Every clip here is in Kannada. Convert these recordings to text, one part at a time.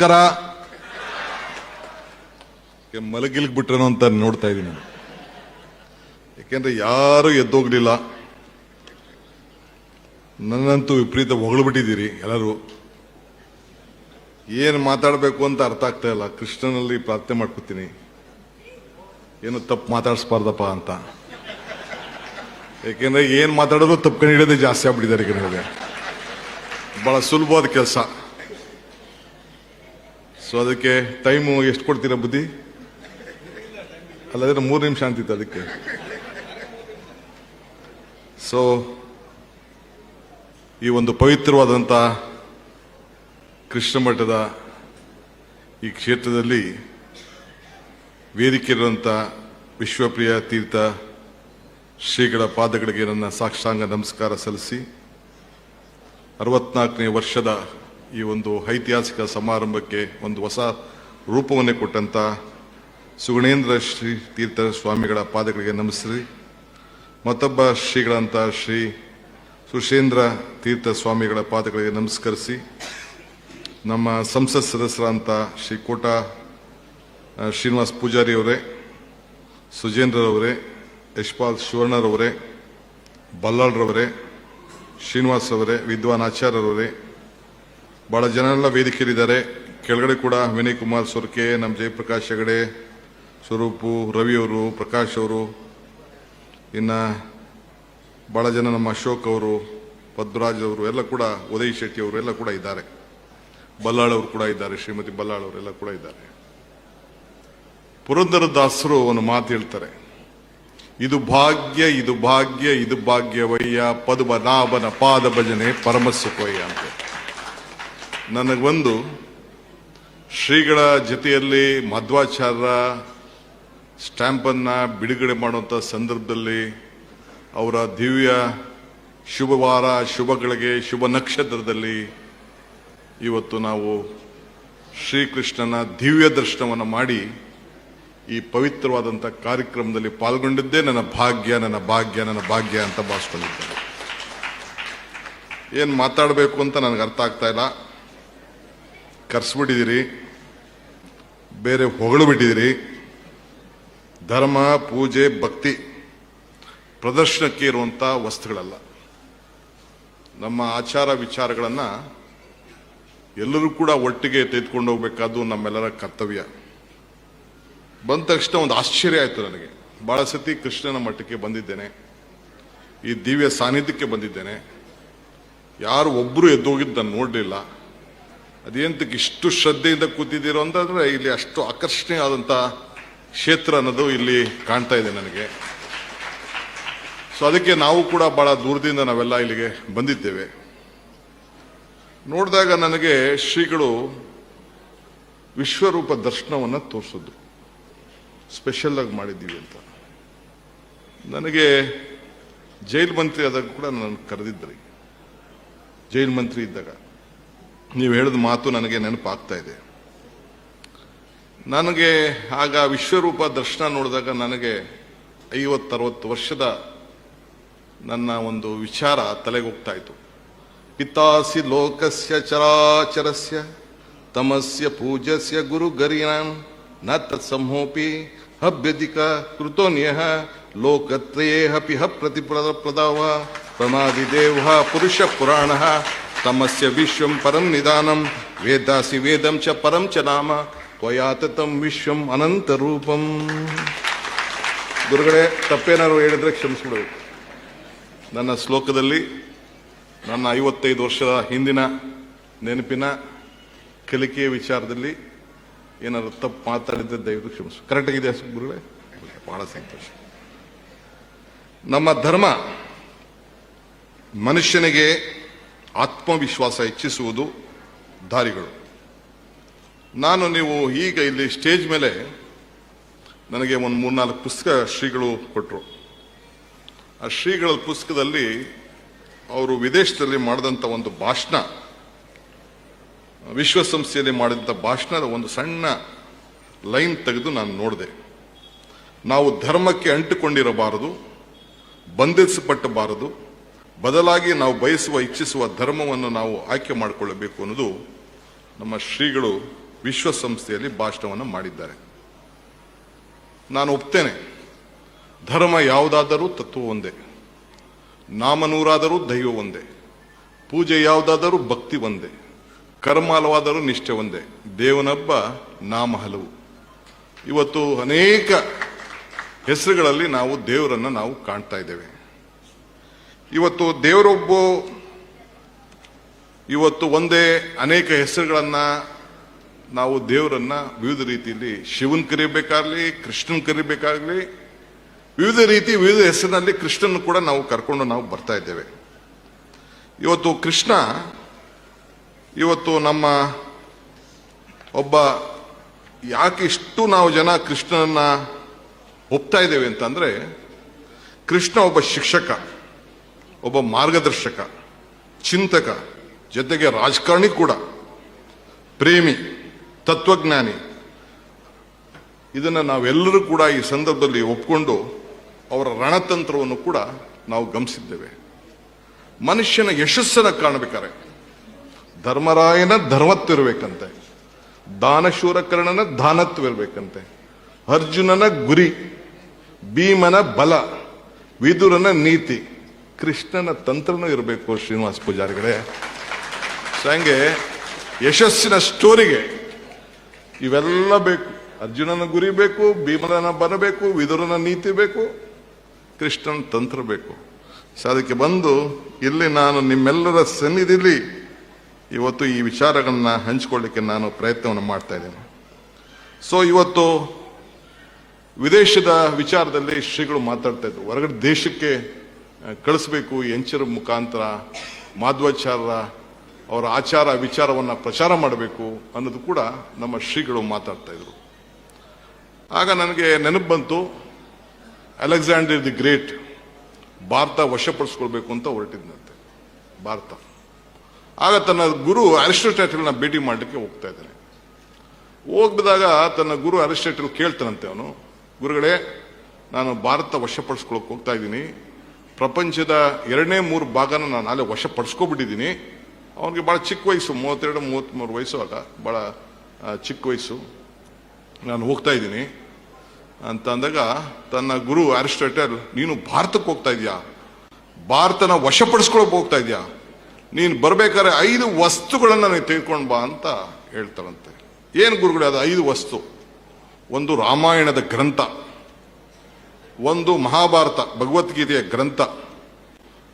ಕರ. ಮಲಗಿಲ್ಕ್ ಬಿಟ್ರೇನೋ ಅಂತ ನೋಡ್ತಾ ಇದ್ದೀನಿ. ಯಾಕೆಂದ್ರೆ ಯಾರು ಎದ್ದೋಗ್ಲಿಲ್ಲ. ನನ್ನಂತೂ ವಿಪರೀತ ಹೊಗಳ್ಬಿಟ್ಟಿದ್ದೀರಿ ಎಲ್ಲರೂ. ಏನು ಮಾತಾಡಬೇಕು ಅಂತ ಅರ್ಥ ಆಗ್ತಾ ಇಲ್ಲ. ಕೃಷ್ಣನಲ್ಲಿ ಪ್ರಾರ್ಥನೆ ಮಾಡ್ಕೊತೀನಿ. ಏನು ತಪ್ಪು ಮಾತಾಡಿಸ್ಬಾರ್ದಪ್ಪ ಅಂತ. ಯಾಕೆಂದ್ರೆ ಏನು ಮಾತಾಡೋದು ತಪ್ಪು ಹಿಡಿಯೋದೇ ಜಾಸ್ತಿ ಆಗ್ಬಿಟ್ಟಿದ್ದಾರೆ ನನಗೆ ಬಹಳ ಸುಲಭವಾದ ಕೆಲಸ. ಸೊ ಅದಕ್ಕೆ ಟೈಮು ಎಷ್ಟು ಕೊಡ್ತೀರಾ ಬುದ್ಧಿ? ಅಲ್ಲದ್ರೆ ಮೂರು ನಿಮಿಷ ಅಂತಿತ್ತು ಅದಕ್ಕೆ. ಸೊ ಈ ಒಂದು ಪವಿತ್ರವಾದಂಥ ಕೃಷ್ಣ ಮಠದ ಈ ಕ್ಷೇತ್ರದಲ್ಲಿ ವೇದಿಕೆ ಇರುವಂಥ ವಿಶ್ವಪ್ರಿಯ ತೀರ್ಥ ಶ್ರೀಗಳ ಪಾದಗಳಿಗೆ ನನ್ನ ಸಾಕ್ಷಾಂಗ ನಮಸ್ಕಾರ ಸಲ್ಲಿಸಿ. ಅರವತ್ನಾಲ್ಕನೇ ವರ್ಷದ ಈ ಒಂದು ಐತಿಹಾಸಿಕ ಸಮಾರಂಭಕ್ಕೆ ಒಂದು ಹೊಸ ರೂಪವನ್ನೇ ಕೊಟ್ಟಂಥ ಸುಗುಣೇಂದ್ರ ಶ್ರೀ ತೀರ್ಥ ಸ್ವಾಮಿಗಳ ಪಾದಗಳಿಗೆ ನಮಸ್ರಿ ಮತ್ತೊಬ್ಬ ಶ್ರೀಗಳಂಥ ಶ್ರೀ ಸುಶೇಂದ್ರ ತೀರ್ಥ ಸ್ವಾಮಿಗಳ ಪಾದಗಳಿಗೆ ನಮಸ್ಕರಿಸಿ, ನಮ್ಮ ಸಂಸತ್ ಸದಸ್ಯರಂತ ಶ್ರೀ ಕೋಟ ಶ್ರೀನಿವಾಸ್ ಪೂಜಾರಿ ಅವರೇ ಸುಜೇಂದ್ರರವರೇ, ಯಶ್ಪಾಲ್ ಶಿವಣ್ಣರವರೇ ಬಲ್ಲಾಳ್ರವರೇ ಶ್ರೀನಿವಾಸ್ ಅವರೇ ವಿದ್ವಾನ್ ಆಚಾರ್ಯರವರೇ ಬಹಳ ಜನರೆಲ್ಲ ವೇದಿಕೆಯಲ್ಲಿದ್ದಾರೆ. ಕೆಳಗಡೆ ಕೂಡ ವಿನಯ್ ಕುಮಾರ್ ಸೊರ್ಕೆ ನಮ್ಮ ಜಯಪ್ರಕಾಶ್ ಹೆಗಡೆ, ಸ್ವರೂಪು, ರವಿ ಅವರು, ಪ್ರಕಾಶ್ ಅವರು, ಇನ್ನು ಬಹಳ ಜನ ನಮ್ಮ ಅಶೋಕ್ ಅವರು, ಪದ್ಮರಾಜ್ ಅವರು, ಎಲ್ಲ ಕೂಡ, ಉದಯ್ ಶೆಟ್ಟಿ ಅವರು ಎಲ್ಲ ಕೂಡ ಇದ್ದಾರೆ. ಬಲ್ಲಾಳ್ ಅವರು ಕೂಡ ಇದ್ದಾರೆ, ಶ್ರೀಮತಿ ಬಲ್ಲಾಳ್ ಅವರೆಲ್ಲ ಕೂಡ ಇದ್ದಾರೆ. ಪುರಂದರ ದಾಸರು ಒಂದು ಮಾತು ಹೇಳ್ತಾರೆ. ಇದು ಭಾಗ್ಯ ಇದು ಭಾಗ್ಯ, ಇದು ಭಾಗ್ಯವಯ್ಯ, ಪದ್ಮನಾಭನ ಪಾದ ಭಜನೆ ಪರಮಸ್ಸು ಸುಖವಯ್ಯ ಅಂತ. ನನಗೊಂದು ಶ್ರೀಗಳ ಜೊತೆಯಲ್ಲಿ ಮಧ್ವಾಚಾರ್ಯ ಸ್ಟ್ಯಾಂಪನ್ನು ಬಿಡುಗಡೆ ಮಾಡುವಂಥ ಸಂದರ್ಭದಲ್ಲಿ ಅವರ ದಿವ್ಯ ಶುಭವಾರ ಶುಭಗಳಿಗೆ, ಶುಭ ನಕ್ಷತ್ರದಲ್ಲಿ ಇವತ್ತು ನಾವು ಶ್ರೀಕೃಷ್ಣನ ದಿವ್ಯ ದರ್ಶನವನ್ನು ಮಾಡಿ ಈ ಪವಿತ್ರವಾದಂಥ ಕಾರ್ಯಕ್ರಮದಲ್ಲಿ ಪಾಲ್ಗೊಂಡಿದ್ದೇ ನನ್ನ ಭಾಗ್ಯ ನನ್ನ ಭಾಗ್ಯ ನನ್ನ ಭಾಗ್ಯ ಅಂತ ಭಾವಿಸ್ಕೊಂಡಿದ್ದೇನೆ. ಏನು ಮಾತಾಡಬೇಕು ಅಂತ ನನಗೆ ಅರ್ಥ ಆಗ್ತಾ ಇಲ್ಲ. ಕರ್ಸ್ಬಿಟ್ಟಿದ್ದೀರಿ, ಬೇರೆ ಹೊಗಳು ಧರ್ಮ, ಪೂಜೆ, ಭಕ್ತಿ ಪ್ರದರ್ಶನಕ್ಕೆ ಇರುವಂಥ ವಸ್ತುಗಳಲ್ಲ. ನಮ್ಮ ಆಚಾರ ವಿಚಾರಗಳನ್ನು ಎಲ್ಲರೂ ಕೂಡ ಒಟ್ಟಿಗೆ ತೆಗೆದುಕೊಂಡು ಹೋಗ್ಬೇಕಾದ್ದು ನಮ್ಮೆಲ್ಲರ ಕರ್ತವ್ಯ. ಬಂದ ತಕ್ಷಣ ಒಂದು ಆಶ್ಚರ್ಯ ಆಯಿತು ನನಗೆ. ಭಾಳ ಸತಿ ಕೃಷ್ಣನ ಮಠಕ್ಕೆ ಬಂದಿದ್ದೇನೆ. ಈ ದಿವ್ಯ ಸಾನ್ನಿಧ್ಯಕ್ಕೆ ಬಂದಿದ್ದೇನೆ. ಯಾರು ಒಬ್ಬರು ಎದ್ದೋಗಿದ್ದು ನಾನು ನೋಡಲಿಲ್ಲ. ಅದೇಂತಕ್ಕೆ ಇಷ್ಟು ಶ್ರದ್ಧೆಯಿಂದ ಕೂತಿದ್ದೀರೋ ಅಂತಂದ್ರೆ ಇಲ್ಲಿ ಅಷ್ಟು ಆಕರ್ಷಣೀಯ ಆದಂಥ ಕ್ಷೇತ್ರ ಅನ್ನೋದು ಇಲ್ಲಿ ಕಾಣ್ತಾ ಇದೆ ನನಗೆ. ಸೊ ಅದಕ್ಕೆ ನಾವು ಕೂಡ ಬಹಳ ದೂರದಿಂದ ನಾವೆಲ್ಲ ಇಲ್ಲಿಗೆ ಬಂದಿದ್ದೇವೆ. ನೋಡಿದಾಗ ನನಗೆ ಶ್ರೀಗಳು ವಿಶ್ವರೂಪ ದರ್ಶನವನ್ನು ತೋರಿಸಿದ್ರು. ಸ್ಪೆಷಲ್ ಆಗಿ ಮಾಡಿದ್ದೀವಿ ಅಂತ. ನನಗೆ ಜೈಲ್ ಮಂತ್ರಿ ಆದಾಗ ಕೂಡ ನನ್ನ ಕರೆದಿದ್ರಿ ಜೈಲ್ ಮಂತ್ರಿ ಇದ್ದಾಗ. ನೀವು ಹೇಳಿದ ಮಾತು ನನಗೆ ನೆನಪಾಗ್ತಾ ಇದೆ. ನನಗೆ ಆಗ ವಿಶ್ವರೂಪ ದರ್ಶನ ನೋಡಿದಾಗ ನನಗೆ ಐವತ್ತರವತ್ತು ವರ್ಷದ ನನ್ನ ಒಂದು ವಿಚಾರ ತಲೆಗೆ ಹೋಗ್ತಾ ಇತ್ತು. ಪಿತಾಸಿ ಲೋಕಸ್ಯ ಚರಾಚರಸ್ಯ, ತಮಸ್ಯ ಪೂಜಸ್ಯ ಗುರು ಗರಿಯಾನ್ನ ತತ್ಸಂಹೋಪಿ ಹಭ್ಯಧಿಕ ಕೃತೋನ್ಯ ಲೋಕತ್ರಯೇ ಹಪಿ ಹ ಪ್ರತಿಪ್ರದ ಪ್ರದಾವ ಪ್ರಮಾದಿ ದೇವ ಪುರುಷ ಪುರಾಣ ತಮಸ್ಯ ವಿಶ್ವಂ ಪರಂ ನಿಧಾನಂ ವೇದಾಸಿ ವೇದಂ ಚ ಪರಂ ಚ ನಾಮ ತ್ವಯಾತತಂ ವಿಶ್ವಂ ಅನಂತ ರೂಪಂ ಗುರುಗಳೇ, ತಪ್ಪೇನಾದ್ರು ಹೇಳಿದ್ರೆ ಕ್ಷಮಿಸ್ಬಿಡಬೇಕು ನನ್ನ ಶ್ಲೋಕದಲ್ಲಿ ನನ್ನ ಐವತ್ತೈದು ವರ್ಷದ ಹಿಂದಿನ ನೆನಪಿನ ಕಲಿಕೆಯ ವಿಚಾರದಲ್ಲಿ ಏನಾದ್ರು ತಪ್ಪು ಮಾತಾಡಿದ್ರೆ ದಯವಿಟ್ಟು ಕ್ಷಮಿಸು. ಕರೆಕ್ಟ್ ಆಗಿದೆ ಗುರುಗಳೇ, ಬಹಳ ಸಂತೋಷ. ನಮ್ಮ ಧರ್ಮ ಮನುಷ್ಯನಿಗೆ ಆತ್ಮವಿಶ್ವಾಸ ಹೆಚ್ಚಿಸುವುದು ದಾರಿಗಳು. ನಾನು ನೀವು ಈಗ ಇಲ್ಲಿ ಸ್ಟೇಜ್ ಮೇಲೆ ನನಗೆ ಒಂದು ಮೂರ್ನಾಲ್ಕು ಪುಸ್ತಕ ಶ್ರೀಗಳು ಕೊಟ್ಟರು ಆ ಶ್ರೀಗಳ ಪುಸ್ತಕದಲ್ಲಿ ಅವರು ವಿದೇಶದಲ್ಲಿ ಮಾಡಿದಂಥ ಒಂದು ಭಾಷಣ, ವಿಶ್ವಸಂಸ್ಥೆಯಲ್ಲಿ ಮಾಡಿದಂಥ ಭಾಷಣದ ಒಂದು ಸಣ್ಣ ಲೈನ್ ತೆಗೆದು ನಾನು ನೋಡಿದೆ. ನಾವು ಧರ್ಮಕ್ಕೆ ಅಂಟಿಕೊಂಡಿರಬಾರದು ಬಂಧಿಸಪಟ್ಟಬಾರದು ಬದಲಾಗಿ ನಾವು ಬಯಸುವ, ಇಚ್ಛಿಸುವ ಧರ್ಮವನ್ನು ನಾವು ಆಯ್ಕೆ ಮಾಡಿಕೊಳ್ಳಬೇಕು ಅನ್ನೋದು ನಮ್ಮ ಶ್ರೀಗಳು ವಿಶ್ವಸಂಸ್ಥೆಯಲ್ಲಿ ಭಾಷಣವನ್ನು ಮಾಡಿದ್ದಾರೆ. ನಾನು ಒಪ್ತೇನೆ, ಧರ್ಮ ಯಾವುದಾದರೂ ತತ್ವ ಒಂದೇ, ನಾಮನೂರಾದರೂ ದೈವ ಒಂದೇ, ಪೂಜೆ ಯಾವುದಾದರೂ ಭಕ್ತಿ ಒಂದೇ, ಕರ್ಮಾಲವಾದರೂ ನಿಷ್ಠೆ ಒಂದೇ, ದೇವನಬ್ಬ, ನಾಮ ಹಲವು. ಇವತ್ತು ಅನೇಕ ಹೆಸರುಗಳಲ್ಲಿ ನಾವು ದೇವರನ್ನು ನಾವು ಕಾಣ್ತಾ ಇದ್ದೇವೆ. ಇವತ್ತು ದೇವರೊಬ್ಬ, ಇವತ್ತು ಒಂದೇ ಅನೇಕ ಹೆಸರುಗಳನ್ನು ನಾವು ದೇವರನ್ನ ವಿವಿಧ ರೀತಿಯಲ್ಲಿ ಶಿವನ್ ಕರಿಬೇಕಾಗ್ಲಿ, ಕೃಷ್ಣನ್ ಕರಿಬೇಕಾಗ್ಲಿ, ವಿವಿಧ ರೀತಿ ವಿವಿಧ ಹೆಸರಿನಲ್ಲಿ ಕೃಷ್ಣನ್ ಕೂಡ ನಾವು ಕರ್ಕೊಂಡು ನಾವು ಬರ್ತಾ ಇದ್ದೇವೆ. ಇವತ್ತು ಕೃಷ್ಣ, ಇವತ್ತು ನಮ್ಮ ಒಬ್ಬ ಯಾಕೆ ಇಷ್ಟು ನಾವು ಜನ ಕೃಷ್ಣನನ್ನ ಒಪ್ತಾ ಇದ್ದೇವೆ ಅಂತಂದ್ರೆ, ಕೃಷ್ಣ ಒಬ್ಬ ಶಿಕ್ಷಕ. ಒಬ್ಬ ಮಾರ್ಗದರ್ಶಕ, ಚಿಂತಕ, ಜೊತೆಗೆ ರಾಜಕಾರಣಿ ಕೂಡ. ಪ್ರೇಮಿ, ತತ್ವಜ್ಞಾನಿ. ಇದನ್ನು ನಾವೆಲ್ಲರೂ ಕೂಡ ಈ ಸಂದರ್ಭದಲ್ಲಿ ಒಪ್ಕೊಂಡು ಅವರ ರಣತಂತ್ರವನ್ನು ಕೂಡ ನಾವು ಗಮನಿಸಿದ್ದೇವೆ. ಮನುಷ್ಯನ ಯಶಸ್ಸನ್ನು ಕಾಣಬೇಕಾರೆ. ಧರ್ಮರಾಯನ ಧರ್ಮತ್ವಿರಬೇಕಂತೆ ದಾನಶೂರಕರ್ಣನ ದಾನತ್ವಿರಬೇಕಂತೆ ಅರ್ಜುನನ ಗುರಿ, ಭೀಮನ ಬಲ, ವಿದುರನ ನೀತಿ. ಕೃಷ್ಣನ ತಂತ್ರನೂ ಇರಬೇಕು ಶ್ರೀನಿವಾಸ ಪೂಜಾರಿಗಳೇ. ಸೊ ಹಂಗೆ ಯಶಸ್ಸಿನ ಸ್ಟೋರಿಗೆ ಇವೆಲ್ಲ ಬೇಕು. ಅರ್ಜುನನ ಗುರಿ ಬೇಕು ಭೀಮನ ಬರಬೇಕು ವಿದುರನ ನೀತಿ ಬೇಕು, ಕೃಷ್ಣನ ತಂತ್ರ ಬೇಕು. ಸೊ ಅದಕ್ಕೆ ಬಂದು ಇಲ್ಲಿ ನಾನು ನಿಮ್ಮೆಲ್ಲರ ಸನ್ನಿಧಿಲಿ ಇವತ್ತು ಈ ವಿಚಾರಗಳನ್ನ ಹಂಚಿಕೊಳ್ಳಿಕ್ಕೆ ನಾನು ಪ್ರಯತ್ನವನ್ನು ಮಾಡ್ತಾ ಇದ್ದೇನೆ. ಸೊ ಇವತ್ತು ವಿದೇಶದ ವಿಚಾರದಲ್ಲಿ ಶ್ರೀಗಳು ಮಾತಾಡ್ತಾ ಇದ್ರು. ಹೊರಗಡೆ ದೇಶಕ್ಕೆ ಕಳಿಸ್ಬೇಕು ಎಂಚರ ಮುಖಾಂತರ ಮಾಧ್ವಾಚಾರ್ಯರ ಅವರ ಆಚಾರ ವಿಚಾರವನ್ನು ಪ್ರಚಾರ ಮಾಡಬೇಕು ಅನ್ನೋದು ಕೂಡ ನಮ್ಮ ಶ್ರೀಗಳು ಮಾತಾಡ್ತಾ ಇದ್ರು. ಆಗ ನನಗೆ ನೆನಪು ಬಂತು, ಅಲೆಕ್ಸಾಂಡರ್ ದಿ ಗ್ರೇಟ್, ಭಾರತ ವಶಪಡಿಸ್ಕೊಳ್ಬೇಕು ಅಂತ ಹೊರಟಿದ್ದಂತೆ ಭಾರತ. ಆಗ ತನ್ನ ಗುರು ಅರಿಸ್ಟೋಟ್ಯಾಟಲ್ನ ಭೇಟಿ ಮಾಡಲಿಕ್ಕೆ ಹೋಗ್ತಾ ಇದ್ದಾನೆ. ಹೋಗ್ಬಿದಾಗ ತನ್ನ ಗುರು ಅರಿಸ್ಟೋಟಲ್ ಕೇಳ್ತಾನಂತೆ ಅವನು, ಗುರುಗಳೇ, ನಾನು ಭಾರತ ವಶಪಡಿಸ್ಕೊಳಕ್ ಹೋಗ್ತಾ ಇದ್ದೀನಿ ಪ್ರಪಂಚದ ಎರಡನೇ ಮೂರು ಭಾಗನ ನಾನು ಅಲ್ಲೇ ವಶಪಡಿಸ್ಕೊಬಿಟ್ಟಿದ್ದೀನಿ. ಅವನಿಗೆ ಭಾಳ ಚಿಕ್ಕ ವಯಸ್ಸು, ಮೂವತ್ತೆರಡು ಮೂವತ್ತ್ಮೂರು ವಯಸ್ಸು ಆಗ. ಭಾಳ ಚಿಕ್ಕ ವಯಸ್ಸು. ನಾನು ಹೋಗ್ತಾ ಇದ್ದೀನಿ. ಅಂತ ಅಂದಾಗ ತನ್ನ ಗುರು ಅರಿಸ್ಟೋಟಲ್, ನೀನು ಭಾರತಕ್ಕೆ ಹೋಗ್ತಾ ಇದೀಯಾ ಭಾರತನ ವಶಪಡಿಸ್ಕೊಳಕ್ ಹೋಗ್ತಾ ಇದೆಯಾ ನೀನು ಬರಬೇಕಾದ್ರೆ ಐದು ವಸ್ತುಗಳನ್ನು ನೀನು ತೆಗೆದುಕೊಂಡು ಬಾ ಅಂತ ಹೇಳ್ತಾರಂತೆ ಏನು ಗುರುಗಳು ಅದು ಐದು ವಸ್ತು? ಒಂದು ರಾಮಾಯಣದ ಗ್ರಂಥ. ಒಂದು ಮಹಾಭಾರತ, ಭಗವದ್ಗೀತೆಯ ಗ್ರಂಥ.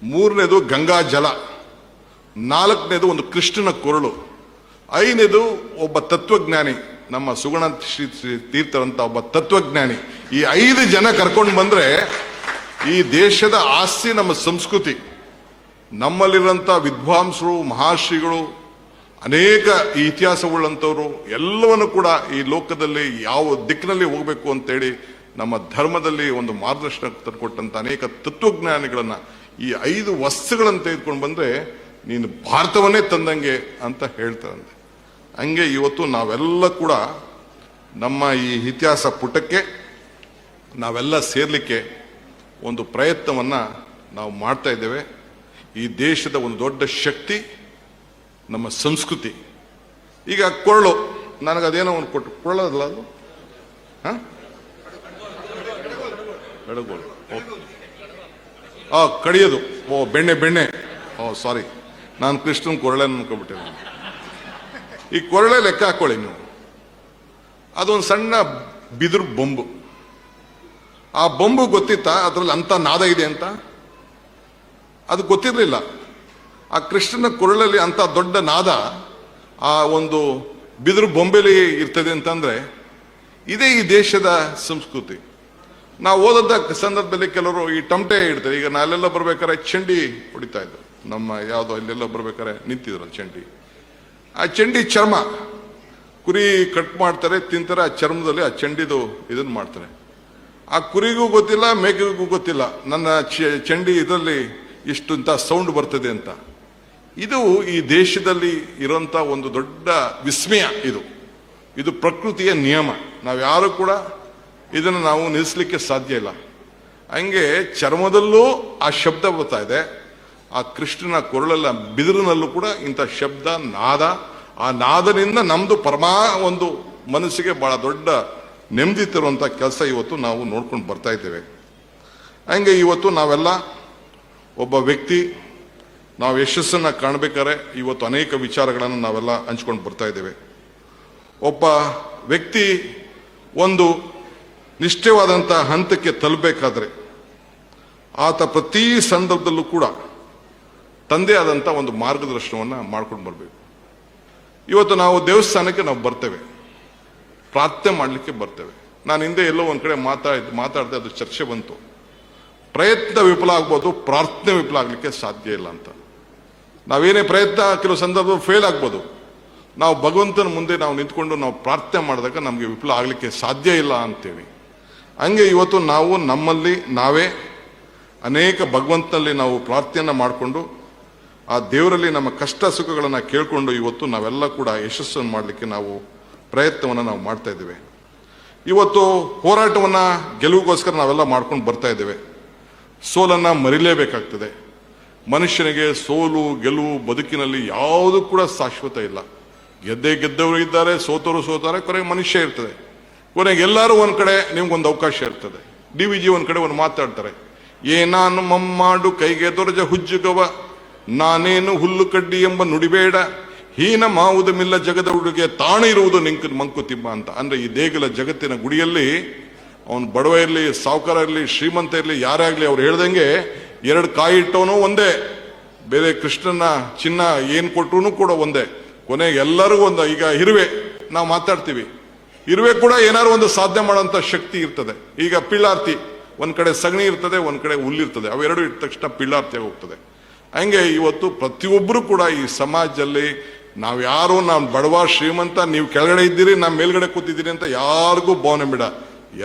ಮೂರನೇದು ಗಂಗಾ ಜಲ. ನಾಲ್ಕನೇದು ಒಂದು ಕೃಷ್ಣನ ಕೊರಳು. ಐದನೇದು ಒಬ್ಬ ತತ್ವಜ್ಞಾನಿ, ನಮ್ಮ ಸುಗುಣ ಶ್ರೀ ಶ್ರೀ ತೀರ್ಥರಂತ ಒಬ್ಬ ತತ್ವಜ್ಞಾನಿ. ಈ ಐದು ಜನ ಕರ್ಕೊಂಡು ಬಂದ್ರೆ ಈ ದೇಶದ ಆಸ್ತಿ ನಮ್ಮ ಸಂಸ್ಕೃತಿ. ನಮ್ಮಲ್ಲಿರುವಂತ ವಿದ್ವಾಂಸರು ಮಹಾಶ್ರೀಗಳು ಅನೇಕ ಇತಿಹಾಸವುಳ್ಳಂಥವ್ರು, ಎಲ್ಲವನ್ನು ಕೂಡ ಈ ಲೋಕದಲ್ಲಿ ಯಾವ ದಿಕ್ಕಿನಲ್ಲಿ ಹೋಗಬೇಕು ಅಂತೇಳಿ ನಮ್ಮ ಧರ್ಮದಲ್ಲಿ ಒಂದು ಮಾರ್ಗದರ್ಶನ ತಂದುಕೊಟ್ಟಂತ ಅನೇಕ ತತ್ವಜ್ಞಾನಿಗಳನ್ನ ಈ ಐದು ವಸ್ತುಗಳನ್ನು ತೆಗೆದುಕೊಂಡು ಬಂದ್ರೆ ನೀನು ಭಾರತವನ್ನೇ ತಂದಂಗೆ ಅಂತ ಹೇಳ್ತಾರಂತೆ. ಹಂಗೆ ಇವತ್ತು ನಾವೆಲ್ಲ ಕೂಡ ನಮ್ಮ ಈ ಇತಿಹಾಸ ಪುಟಕ್ಕೆ ನಾವೆಲ್ಲ ಸೇರ್ಲಿಕ್ಕೆ ಒಂದು ಪ್ರಯತ್ನವನ್ನ ನಾವು ಮಾಡ್ತಾ ಇದ್ದೇವೆ. ಈ ದೇಶದ ಒಂದು ದೊಡ್ಡ ಶಕ್ತಿ, ನಮ್ಮ ಸಂಸ್ಕೃತಿ. ಈಗ ಕೊರಳು ನನಗೆ ಅದೇನೋ ಒಂದು ಕೊಟ್ಟು ಕೊರಳಲ್ಲ ಅದು? ಹ? ಓಕೆ. ಆ, ಕಡಿಯೋದು. ಓ, ಬೆಣ್ಣೆ ಬೆಣ್ಣೆ. ಓ, ಸಾರಿ. ನಾನು ಕೃಷ್ಣನ್ ಕೊರಳೆ ಅನ್ಕೊಬಿಟ್ಟೆ ಈ ಕೊರಳೆ ಲೆಕ್ಕ ಹಾಕೊಳ್ಳಿ ನೀವು. ಅದೊಂದು ಸಣ್ಣ ಬಿದಿರು ಬೊಂಬು. ಆ ಬೊಂಬು ಗೊತ್ತಿತ್ತಾ? ಅದ್ರಲ್ಲಿ ಅಂತ ನಾದ ಇದೆ ಅಂತ? ಅದು ಗೊತ್ತಿರಲಿಲ್ಲ. ಆ ಕೃಷ್ಣನ ಕೊರಳಲ್ಲಿ ಅಂತ ದೊಡ್ಡ ನಾದ ಆ ಒಂದು ಬಿದಿರು ಬೊಂಬೆಲಿ ಇರ್ತದೆ ಅಂತಂದ್ರೆ, ಇದೇ ಈ ದೇಶದ ಸಂಸ್ಕೃತಿ. ನಾವು ಓದಂತ ಸಂದರ್ಭದಲ್ಲಿ ಕೆಲವರು ಈ ಟಮಟೆ ಇಡ್ತಾರೆ. ಈಗ ನಾಲೆಲ್ಲ ಬರ್ಬೇಕಾದ್ರೆ ಚಂಡಿ ಹೊಡಿತಾ ಇದ್ರು. ನಮ್ಮ ಯಾವುದೋ ಇಲ್ಲೆಲ್ಲ ಬರ್ಬೇಕಾದ್ರೆ ನಿಂತಿದ್ರು ಚಂಡಿ. ಆ ಚಂಡಿ ಚರ್ಮ. ಕುರಿ ಕಟ್ ಮಾಡ್ತಾರೆ, ತಿಂತಾರೆ, ಆ ಚರ್ಮದಲ್ಲಿ ಆ ಚಂಡಿದು ಇದನ್ನ ಮಾಡ್ತಾರೆ. ಆ ಕುರಿಗೂ ಗೊತ್ತಿಲ್ಲ, ಮೇಕೆಗೂ ಗೊತ್ತಿಲ್ಲ. ನನ್ನ ಚಂಡಿ ಇದರಲ್ಲಿ ಇಷ್ಟು ಅಂತ ಸೌಂಡ್ ಬರ್ತದೆ ಅಂತ. ಇದು ಈ ದೇಶದಲ್ಲಿ ಇರೋಂಥ ಒಂದು ದೊಡ್ಡ ವಿಸ್ಮಯ ಇದು. ಇದು ಪ್ರಕೃತಿಯ ನಿಯಮ. ನಾವು ಯಾರು ಕೂಡ ಇದನ್ನು ನಾವು ನಿಲ್ಲಿಸಲಿಕ್ಕೆ ಸಾಧ್ಯ ಇಲ್ಲ. ಹಂಗೆ ಚರ್ಮದಲ್ಲೂ ಆ ಶಬ್ದ ಬರ್ತಾ ಇದೆ. ಆ ಕೃಷ್ಣನ ಕೊರಳಲ್ಲ ಬಿದಿರಿನಲ್ಲೂ ಕೂಡ ಇಂಥ ಶಬ್ದ, ನಾದ, ಆ ನಾದನಿಂದ ನಮ್ದು ಪರಮಾ ಒಂದು ಮನಸ್ಸಿಗೆ ಬಹಳ ದೊಡ್ಡ ನೆಮ್ಮದಿ ತರುವಂಥ ಕೆಲಸ ಇವತ್ತು ನಾವು ನೋಡ್ಕೊಂಡು ಬರ್ತಾ ಇದ್ದೇವೆ. ಹಂಗೆ ಇವತ್ತು ನಾವೆಲ್ಲ ಒಬ್ಬ ವ್ಯಕ್ತಿ, ನಾವು ಯಶಸ್ಸನ್ನು ಕಾಣಬೇಕಾದ್ರೆ ಇವತ್ತು ಅನೇಕ ವಿಚಾರಗಳನ್ನು ನಾವೆಲ್ಲ ಹಂಚ್ಕೊಂಡು ಬರ್ತಾ ಇದ್ದೇವೆ. ಒಬ್ಬ ವ್ಯಕ್ತಿ ಒಂದು ನಿಷ್ಠವಾದಂಥ ಹಂತಕ್ಕೆ ತಲುಪಬೇಕಾದ್ರೆ ಆತ ಪ್ರತಿ ಸಂದರ್ಭದಲ್ಲೂ ಕೂಡ ತಂದೆ ಆದಂಥ ಒಂದು ಮಾರ್ಗದರ್ಶನವನ್ನು ಮಾಡ್ಕೊಂಡು ಬರಬೇಕು. ಇವತ್ತು ನಾವು ದೇವಸ್ಥಾನಕ್ಕೆ ನಾವು ಬರ್ತೇವೆ. ಪ್ರಾರ್ಥನೆ ಮಾಡಲಿಕ್ಕೆ ಬರ್ತೇವೆ. ನಾನು ಹಿಂದೆ ಎಲ್ಲೋ ಒಂದು ಕಡೆ ಮಾತಾಡ್ ಮಾತಾಡಿದೆ ಅದು ಚರ್ಚೆ ಬಂತು. ಪ್ರಯತ್ನ ವಿಫಲ ಆಗ್ಬೋದು, ಪ್ರಾರ್ಥನೆ ವಿಫಲ ಆಗಲಿಕ್ಕೆ ಸಾಧ್ಯ ಇಲ್ಲ ಅಂತ. ನಾವೇನೇ ಪ್ರಯತ್ನ, ಕೆಲವು ಸಂದರ್ಭ ಫೇಲ್ ಆಗ್ಬೋದು. ನಾವು ಭಗವಂತನ ಮುಂದೆ ನಾವು ನಿಂತ್ಕೊಂಡು ನಾವು ಪ್ರಾರ್ಥನೆ ಮಾಡಿದಾಗ ನಮಗೆ ವಿಫಲ ಆಗಲಿಕ್ಕೆ ಸಾಧ್ಯ ಇಲ್ಲ ಅಂತೇಳಿ. ಹಂಗೆ ಇವತ್ತು ನಾವು ನಮ್ಮಲ್ಲಿ, ನಾವೇ ಅನೇಕ ಭಗವಂತನಲ್ಲಿ ನಾವು ಪ್ರಾರ್ಥನೆಯನ್ನ ಮಾಡಿಕೊಂಡು ಆ ದೇವರಲ್ಲಿ ನಮ್ಮ ಕಷ್ಟ ಸುಖಗಳನ್ನು ಕೇಳಿಕೊಂಡು ಇವತ್ತು ನಾವೆಲ್ಲ ಕೂಡ ಯಶಸ್ಸನ್ನು ಮಾಡಲಿಕ್ಕೆ ನಾವು ಪ್ರಯತ್ನವನ್ನು ನಾವು ಮಾಡ್ತಾ ಇದ್ದೇವೆ. ಇವತ್ತು ಹೋರಾಟವನ್ನು ಗೆಲುವಿಗೋಸ್ಕರ ನಾವೆಲ್ಲ ಮಾಡ್ಕೊಂಡು ಬರ್ತಾ ಇದ್ದೇವೆ. ಸೋಲನ್ನು ಮರಿಲೇಬೇಕಾಗ್ತದೆ. ಮನುಷ್ಯನಿಗೆ ಸೋಲು, ಗೆಲುವು ಬದುಕಿನಲ್ಲಿ ಯಾವುದು ಕೂಡ ಶಾಶ್ವತ ಇಲ್ಲ. ಗೆದ್ದೆ ಗೆದ್ದವರು ಇದ್ದಾರೆ ಸೋತರು ಸೋತಾರೆ ಕೊನೆಗೆ ಮನುಷ್ಯ ಇರ್ತದೆ. ಕೊನೆಗೆ ಎಲ್ಲರೂ ಒಂದು ಕಡೆ ನಿಮ್ಗೊಂದು ಅವಕಾಶ ಇರ್ತದೆ. ಡಿ ವಿ ಜಿ ಒಂದು ಕಡೆ ಒಂದು ಮಾತಾಡ್ತಾರೆ. ಏನಾನು ಮಮ್ಮಾಡು ಕೈಗೆ ದೊರಜ ಹುಜ್ಜುಗವ, ನಾನೇನು ಹುಲ್ಲು ಕಡ್ಡಿ ಎಂಬ ನುಡಿಬೇಡ, ಹೀನ ಮಾವುದಮಿಲ್ಲ ಜಗದ ಹುಡುಗೆ ತಾಣ ಇರುವುದು ನಿಂಕ ಮಂಕುತಿಮ್ಮ ಅಂತ. ಅಂದ್ರೆ ಈ ದೇಗುಲ ಜಗತ್ತಿನ ಗುಡಿಯಲ್ಲಿ ಅವನು ಬಡವ ಇರಲಿ, ಸಾವುಕಾರ ಇರಲಿ, ಶ್ರೀಮಂತ ಇರಲಿ, ಯಾರೇ ಆಗಲಿ ಅವ್ರು ಹೇಳ್ದಂಗೆ ಎರಡು ಕಾಯಿ ಇಟ್ಟವನು ಒಂದೇ. ಬೇರೆ ಕೃಷ್ಣನ ಚಿನ್ನ ಏನು ಕೊಟ್ಟರು ಕೂಡ ಒಂದೇ. ಕೊನೆಗೆ ಎಲ್ಲರಿಗೂ ಒಂದು ಈಗ ಇರುವೆ. ನಾವು ಮಾತಾಡ್ತೀವಿ. ಇರುವೆ ಕೂಡ ಏನಾದ್ರು ಒಂದು ಸಾಧನೆ ಮಾಡುವಂತ ಶಕ್ತಿ ಇರ್ತದೆ. ಈಗ ಪಿಳ್ಳಾರ್ತಿ, ಒಂದ್ ಕಡೆ ಸಗಣಿ ಇರ್ತದೆ, ಒಂದ್ ಕಡೆ ಹುಲ್ಲಿರ್ತದೆ. ಅವೆರಡು ಇಟ್ಟ ತಕ್ಷಣ ಪಿಳ್ಳಾರ್ತಿಯಾಗಿ ಹೋಗ್ತದೆ. ಹಂಗೆ ಇವತ್ತು ಪ್ರತಿಯೊಬ್ಬರು ಕೂಡ ಈ ಸಮಾಜದಲ್ಲಿ ನಾವು ಯಾರು, ನಾವು ಬಡವ ಶ್ರೀಮಂತ, ನೀವು ಕೆಳಗಡೆ ಇದ್ದೀರಿ, ನಾವು ಮೇಲ್ಗಡೆ ಕೂತಿದ್ದೀರಿ ಅಂತ ಯಾರಿಗೂ ಭಾವನೆ ಬಿಡ.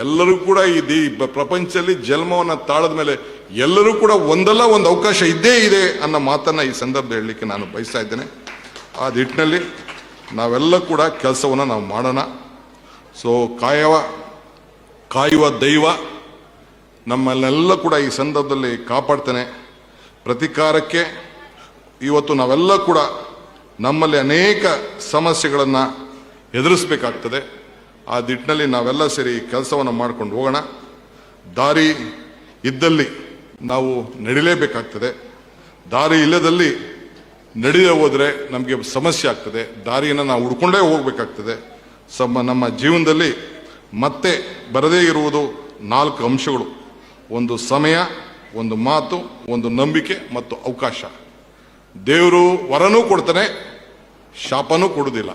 ಎಲ್ಲರೂ ಕೂಡ ಈ ಪ್ರಪಂಚದಲ್ಲಿ ಜನ್ಮವನ್ನ ತಾಳದ ಮೇಲೆ ಎಲ್ಲರೂ ಕೂಡ ಒಂದಲ್ಲ, ಒಂದು ಅವಕಾಶ ಇದ್ದೇ ಇದೆ ಅನ್ನೋ ಮಾತನ್ನ ಈ ಸಂದರ್ಭ ಹೇಳಲಿಕ್ಕೆ ನಾನು ಬಯಸ್ತಾ ಇದ್ದೇನೆ. ಆ ದಿಟ್ಟಿನಲ್ಲಿ ನಾವೆಲ್ಲ ಕೂಡ ಕೆಲಸವನ್ನ ನಾವು ಮಾಡೋಣ. ಸೊ ಕಾಯವ, ಕಾಯುವ ದೈವ ನಮ್ಮನ್ನೆಲ್ಲ ಕೂಡ ಈ ಸಂದರ್ಭದಲ್ಲಿ ಕಾಪಾಡ್ತಾನೆ. ಪ್ರತಿಕಾರಕ್ಕೆ ಇವತ್ತು ನಾವೆಲ್ಲ ಕೂಡ ನಮ್ಮಲ್ಲಿ ಅನೇಕ ಸಮಸ್ಯೆಗಳನ್ನು ಎದುರಿಸಬೇಕಾಗ್ತದೆ. ಆ ದಿಟ್ಟಿನಲ್ಲಿ ನಾವೆಲ್ಲ ಸೇರಿ ಕೆಲಸವನ್ನು ಮಾಡ್ಕೊಂಡು ಹೋಗೋಣ. ದಾರಿ ಇದ್ದಲ್ಲಿ ನಾವು ನಡಿಲೇಬೇಕಾಗ್ತದೆ. ದಾರಿ ಇಲ್ಲದಲ್ಲಿ ನಡೆಯೇ ಹೋದರೆ ನಮಗೆ ಸಮಸ್ಯೆ ಆಗ್ತದೆ. ದಾರಿಯನ್ನು ನಾವು ಹುಡ್ಕೊಂಡೇ ಹೋಗ್ಬೇಕಾಗ್ತದೆ. ಸಮ ನಮ್ಮ ಜೀವನದಲ್ಲಿ ಮತ್ತೆ ಬರದೇ ಇರುವುದು ನಾಲ್ಕು ಅಂಶಗಳು. ಒಂದು ಸಮಯ, ಒಂದು ಮಾತು, ಒಂದು ನಂಬಿಕೆ ಮತ್ತು ಅವಕಾಶ. ದೇವರು ವರನೂ ಕೊಡ್ತಾನೆ, ಶಾಪನೂ ಕೊಡುವುದಿಲ್ಲ.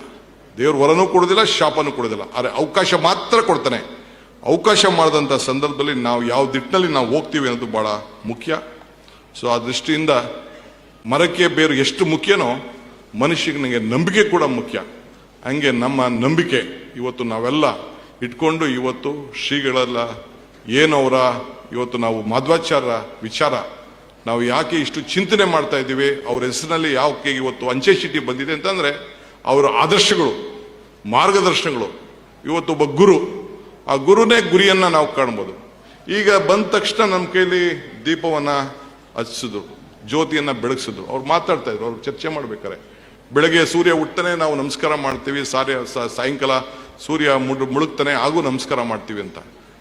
ದೇವರು ವರನೂ ಕೊಡುವುದಿಲ್ಲ, ಶಾಪನೂ ಕೊಡುವುದಿಲ್ಲ. ಆದರೆ ಅವಕಾಶ ಮಾತ್ರ ಕೊಡ್ತಾನೆ. ಅವಕಾಶ ಮಾಡಿದಂಥ ಸಂದರ್ಭದಲ್ಲಿ ನಾವು ಯಾವ ದಿಟ್ಟಿನಲ್ಲಿ ನಾವು ಹೋಗ್ತೀವಿ ಅನ್ನೋದು ಭಾಳ ಮುಖ್ಯ. ಸೊ ಆ ದೃಷ್ಟಿಯಿಂದ ಮರಕ್ಕೆ ಬೇರು ಎಷ್ಟು ಮುಖ್ಯನೋ ಮನುಷ್ಯನಿಗೆ ನಂಬಿಕೆ ಕೂಡ ಮುಖ್ಯ. ಹಂಗೆ ನಮ್ಮ ನಂಬಿಕೆ. ಇವತ್ತು ನಾವೆಲ್ಲ ಇಟ್ಕೊಂಡು ಇವತ್ತು ಶ್ರೀಗಳೆಲ್ಲ ಏನವರ ಇವತ್ತು ನಾವು ಮಾಧ್ವಾಚಾರ್ಯರ ವಿಚಾರ. ನಾವು ಯಾಕೆ ಇಷ್ಟು ಚಿಂತನೆ ಮಾಡ್ತಾ ಇದ್ದೀವಿ? ಅವ್ರ ಹೆಸರಿನಲ್ಲಿ ಯಾಕೆ ಇವತ್ತು ಅಂಚೆ ಚೀಟಿ ಬಂದಿದೆ ಅಂತಂದ್ರೆ ಅವರ ಆದರ್ಶಗಳು, ಮಾರ್ಗದರ್ಶನಗಳು. ಇವತ್ತು ಒಬ್ಬ ಗುರು. ಆ ಗುರುನೇ ಗುರಿಯನ್ನ ನಾವು ಕಾಣ್ಬೋದು. ಈಗ ಬಂದ ತಕ್ಷಣ ನಮ್ಮ ಕೈಲಿ ದೀಪವನ್ನ ಹಚ್ಚಿಸಿದ್ರು, ಜ್ಯೋತಿಯನ್ನ ಬೆಳಗಿಸಿದ್ರು. ಅವ್ರು ಮಾತಾಡ್ತಾ ಇದ್ರು, ಅವ್ರು ಚರ್ಚೆ ಮಾಡ್ಬೇಕಾರೆ. ಬೆಳಗ್ಗೆ ಸೂರ್ಯ ಹುಟ್ಟನೆ ನಾವು ನಮಸ್ಕಾರ ಮಾಡ್ತೀವಿ, ಸಾರ್ಯ ಸಾಯಂಕಾಲ ಸೂರ್ಯ ಮುಡ್, ಮುಳುಗ್ತಾನೆ, ಹಾಗೂ ನಮಸ್ಕಾರ ಮಾಡ್ತೀವಿ ಅಂತ.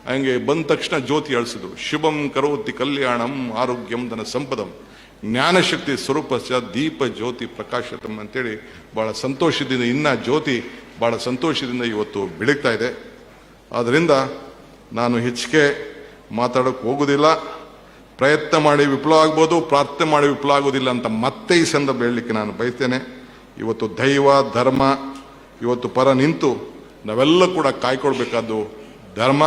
ಹಂಗೆ ಬಂದ ತಕ್ಷಣ ಜ್ಯೋತಿ ಅಳಿಸಿದ್ರು ಶುಭಂ ಕರೋತಿ ಕಲ್ಯಾಣಂ ಆರೋಗ್ಯಂ ಧನ ಸಂಪದಂ. ಜ್ಞಾನಶಕ್ತಿ ಸ್ವರೂಪ ದೀಪ ಜ್ಯೋತಿ ಪ್ರಕಾಶತಂ ಅಂತೇಳಿ ಭಾಳ ಸಂತೋಷದಿಂದ, ಇನ್ನ ಜ್ಯೋತಿ ಭಾಳ ಸಂತೋಷದಿಂದ ಇವತ್ತು ಬೆಳಗ್ತಾ ಇದೆ. ಆದ್ದರಿಂದ ನಾನು ಹೆಚ್ಚಿಗೆ ಮಾತಾಡೋಕ್ಕೆ ಹೋಗೋದಿಲ್ಲ. ಪ್ರಯತ್ನ ಮಾಡಿ ವಿಫಲ ಆಗ್ಬೋದು, ಪ್ರಾರ್ಥನೆ ಮಾಡಿ ವಿಫಲ ಆಗೋದಿಲ್ಲ ಅಂತ ಮತ್ತೆ ಈ ಸಂದರ್ಭ ಹೇಳಲಿಕ್ಕೆ ನಾನು ಬಯಸ್ತೇನೆ. ಇವತ್ತು ದೈವ, ಧರ್ಮ, ಇವತ್ತು ಪರ ನಿಂತು ನಾವೆಲ್ಲ ಕೂಡ ಕಾಯ್ಕೊಳ್ಬೇಕಾದ್ದು ಧರ್ಮ.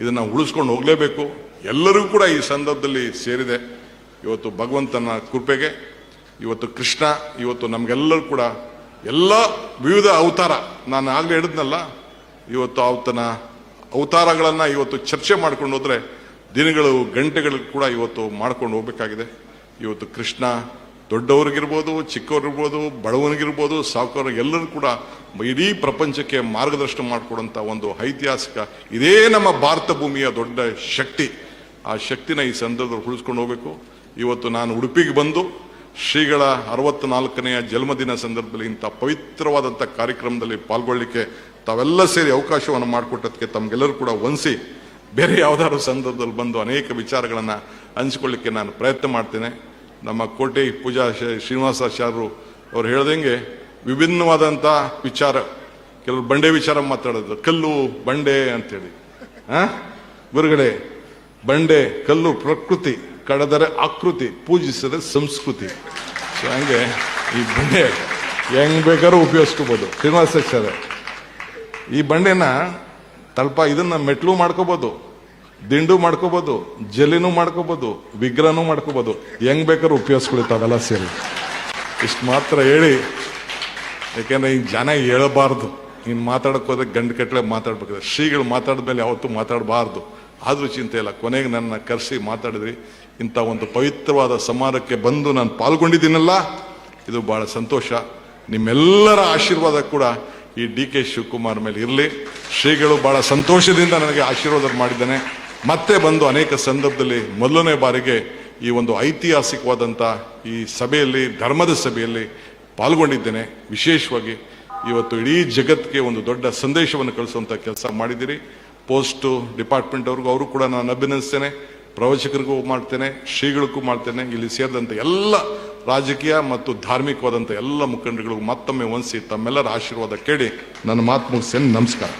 ಇದನ್ನು ಉಳಿಸ್ಕೊಂಡು ಹೋಗಲೇಬೇಕು. ಎಲ್ಲರೂ ಕೂಡ ಈ ಸಂದರ್ಭದಲ್ಲಿ ಸೇರಿದೆ. ಇವತ್ತು ಭಗವಂತನ ಕೃಪೆಗೆ, ಇವತ್ತು ಕೃಷ್ಣ, ಇವತ್ತು ನಮಗೆಲ್ಲರೂ ಕೂಡ ಎಲ್ಲ ವಿವಿಧ ಅವತಾರ. ನಾನು ಆಗಲೇ ಹೇಳಿದ್ನಲ್ಲ, ಇವತ್ತು ಆತನ ಅವತಾರಗಳನ್ನು ಇವತ್ತು ಚರ್ಚೆ ಮಾಡ್ಕೊಂಡು ಹೋದರೆ ದಿನಗಳು, ಗಂಟೆಗಳು ಕೂಡ ಇವತ್ತು ಮಾಡ್ಕೊಂಡು ಹೋಗಬೇಕಾಗಿದೆ. ಇವತ್ತು ಕೃಷ್ಣ ದೊಡ್ಡವ್ರಿಗಿರ್ಬೋದು ಚಿಕ್ಕವ್ರಿರ್ಬೋದು ಬಡವನಿಗಿರ್ಬೋದು ಸಾವುಕಾರ ಎಲ್ಲರೂ ಕೂಡ ಇಡೀ ಪ್ರಪಂಚಕ್ಕೆ ಮಾರ್ಗದರ್ಶನ ಮಾಡಿಕೊಡುವಂಥ ಒಂದು ಐತಿಹಾಸಿಕ, ಇದೇ ನಮ್ಮ ಭಾರತ ಭೂಮಿಯ ದೊಡ್ಡ ಶಕ್ತಿ. ಆ ಶಕ್ತಿನ ಈ ಸಂದರ್ಭದಲ್ಲಿ ಉಳಿಸ್ಕೊಂಡು ಹೋಗಬೇಕು. ಇವತ್ತು ನಾನು ಉಡುಪಿಗೆ ಬಂದು ಶ್ರೀಗಳ ಅರವತ್ನಾಲ್ಕನೆಯ ಜನ್ಮದಿನ ಸಂದರ್ಭದಲ್ಲಿ ಇಂಥ ಪವಿತ್ರವಾದಂಥ ಕಾರ್ಯಕ್ರಮದಲ್ಲಿ ಪಾಲ್ಗೊಳ್ಳಿಕ್ಕೆ ತಾವೆಲ್ಲ ಸೇರಿ ಅವಕಾಶವನ್ನು ಮಾಡಿಕೊಟ್ಟದಕ್ಕೆ ತಮಗೆಲ್ಲರೂ ಕೂಡ ವಂದಿಸಿ ಬೇರೆ ಯಾವುದಾದ್ರು ಸಂದರ್ಭದಲ್ಲಿ ಬಂದು ಅನೇಕ ವಿಚಾರಗಳನ್ನು ಹಂಚಿಕೊಳ್ಳಿಕ್ಕೆ ನಾನು ಪ್ರಯತ್ನ ಮಾಡ್ತೇನೆ. ನಮ್ಮ ಕೋಟೆ ಪೂಜಾ ಶ್ರೀ- ಶ್ರೀನಿವಾಸಾಚಾರ್ಯರು ಅವ್ರು ಹೇಳ್ದಂಗೆ ವಿಭಿನ್ನವಾದಂಥ ವಿಚಾರ. ಕೆಲವರು ಬಂಡೆ ವಿಚಾರ ಮಾತಾಡೋದು. ಕಲ್ಲು ಬಂಡೆ ಅಂತೇಳಿ. ಆ? ಗುರುಗಳೇ, ಬಂಡೆ, ಕಲ್ಲು ಪ್ರಕೃತಿ, ಕಡದರೆ ಆಕೃತಿ, ಪೂಜಿಸಿದ್ರೆ ಸಂಸ್ಕೃತಿ. ಸೊ ಹಂಗೆ ಈ ಬಂಡೆ ಹೆಂಗ್ ಬೇಕಾದ್ರೂ ಉಪಯೋಗಿಸ್ಕೋಬಹುದು ಶ್ರೀನಿವಾಸಾಚಾರ್ಯ ಈ ಬಂಡೆನ ತಲ್ಪ ಇದನ್ನ ಮೆಟ್ಲು ಮಾಡ್ಕೋಬಹುದು ದಿಂಡು ಮಾಡ್ಕೋಬಹುದು ಜಲಿನೂ ಮಾಡ್ಕೋಬಹುದು ವಿಗ್ರಹನೂ ಮಾಡ್ಕೋಬಹುದು ಹೆಂಗ್ ಬೇಕಾದ್ರೂ ಉಪಯೋಗಿಸ್ಕೊಳಿತಾವೆಲ್ಲ ಸೇರಿ. ಇಷ್ಟು ಮಾತ್ರ ಹೇಳಿ. ಯಾಕೆಂದ್ರೆ ಈ ಜನ ಹೇಳಬಾರ್ದು. ಇನ್ ಮಾತಾಡಕ್ ಹೋದ್ರೆ ಗಂಡು ಕಟ್ಲೆ ಮಾತಾಡ್ಬೇಕು ಶ್ರೀಗಳು ಮಾತಾಡಿದ್ಮೇಲೆ ಯಾವತ್ತೂ ಮಾತಾಡಬಾರ್ದು. ಆದ್ರೂ ಚಿಂತೆ ಇಲ್ಲ. ಕೊನೆಗೆ ನನ್ನ ಕರೆಸಿ ಮಾತಾಡಿದ್ರಿ. ಇಂಥ ಒಂದು ಪವಿತ್ರವಾದ ಸಮಾರಕ್ಕೆ ಬಂದು ನಾನು ಪಾಲ್ಗೊಂಡಿದ್ದೀನಲ್ಲ, ಇದು ಬಹಳ ಸಂತೋಷ. ನಿಮ್ಮೆಲ್ಲರ ಆಶೀರ್ವಾದ ಕೂಡ ಈ ಡಿ ಕೆ ಶಿವಕುಮಾರ್ ಮೇಲೆ ಇರಲಿ. ಶ್ರೀಗಳು ಬಹಳ ಸಂತೋಷದಿಂದ ನನಗೆ ಆಶೀರ್ವಾದ ಮಾಡಿದ್ದಾನೆ. ಮತ್ತೆ ಬಂದು ಅನೇಕ ಸಂದರ್ಭದಲ್ಲಿ ಮೊದಲನೇ ಬಾರಿಗೆ ಈ ಒಂದು ಐತಿಹಾಸಿಕವಾದಂಥ ಈ ಸಭೆಯಲ್ಲಿ, ಧರ್ಮದ ಸಭೆಯಲ್ಲಿ ಪಾಲ್ಗೊಂಡಿದ್ದೇನೆ. ವಿಶೇಷವಾಗಿ ಇವತ್ತು ಇಡೀ ಜಗತ್ತಿಗೆ ಒಂದು ದೊಡ್ಡ ಸಂದೇಶವನ್ನು ಕಳಿಸುವಂಥ ಕೆಲಸ ಮಾಡಿದ್ದೀರಿ. ಪೋಸ್ಟು ಡಿಪಾರ್ಟ್ಮೆಂಟ್ ಅವ್ರಿಗೂ ಅವರು ಕೂಡ ನಾನು ಅಭಿನಂದಿಸ್ತೇನೆ. ಪ್ರವಚಕರಿಗೂ ಮಾಡ್ತೇನೆ, ಶ್ರೀಗಳಿಗೂ ಮಾಡ್ತೇನೆ. ಇಲ್ಲಿ ಸೇರಿದಂಥ ಎಲ್ಲ ರಾಜಕೀಯ ಮತ್ತು ಧಾರ್ಮಿಕವಾದಂಥ ಎಲ್ಲ ಮುಖಂಡರಿಗೂ ಮತ್ತೊಮ್ಮೆ ವಂಸಿ ತಮ್ಮೆಲ್ಲರ ಆಶೀರ್ವಾದ ಕೇಳಿ ನನ್ನ ಮಾತು ಮುಗಿಸ್ತೇನೆ. ನಮಸ್ಕಾರ.